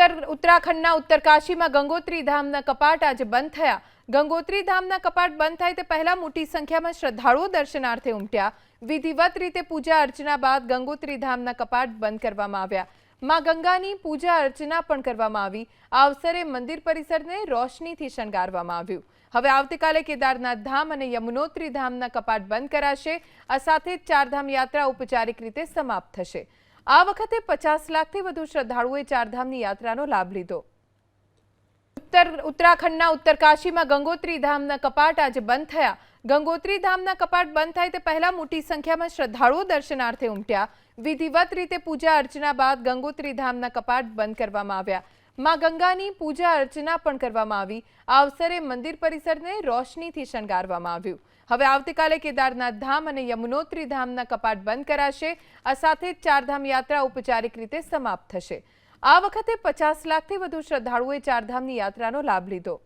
ઉત્તર ઉત્તરાખંડના ઉત્તરકાશીમાં ગંગોત્રી ધામના કપાટ આજે બંધ થયા. ગંગોત્રી ધામના કપાટ બંધ થાય તે પહેલા મોટી સંખ્યામાં શ્રદ્ધાળુઓ દર્શનાર્થે ઉમટ્યા. વિધિવત રીતે પૂજા અર્ચના બાદ ગંગોત્રી ધામના કપાટ બંધ કરવામાં આવ્યા. માં ગંગાની પૂજા અર્ચના પણ કરવામાં આવી. આ અવસરે મંદિર પરિસરને રોશનીથી શણગારવામાં આવ્યું. હવે આવતીકાલે કેદારનાથ ધામ અને યમુનોત્રી ધામના કપાટ બંધ કરાશે. આ સાથે ચારધામ યાત્રા ઔપચારિક રીતે સમાપ્ત થશે. આ વખતે પચાસ લાખથી વધુ શ્રદ્ધાળુઓએ ચારધામની યાત્રાનો લાભ લીધો. ઉત્તર, ઉત્તરાખંડના ઉત્તરકાશીમાં ગંગોત્રી ધામના કપાટ આજે બંધ થયા. ગંગોત્રી ધામના કપાટ બંધ થાય તે પહેલા મોટી સંખ્યામાં શ્રદ્ધાળુઓ દર્શનાર્થે ઉમટ્યા. વિધિવત રીતે પૂજા અર્ચના બાદ ગંગોત્રી ધામના કપાટ બંધ કરવામાં આવ્યા. માં ગંગાની પૂજા અર્ચના પણ કરવામાં આવી. આ અવસરે મંદિર પરિસરને રોશનીથી શણગારવામાં આવ્યું. હવે આવતીકાલે કેદારનાથ ધામ અને યમુનોત્રી ધામના કપાટ બંધ કરાશે. આ સાથે જ ચારધામ યાત્રા ઔપચારિક રીતે સમાપ્ત થશે. આ વખતે પચાસ લાખથી વધુ શ્રદ્ધાળુઓએ ચારધામની યાત્રાનો લાભ લીધો.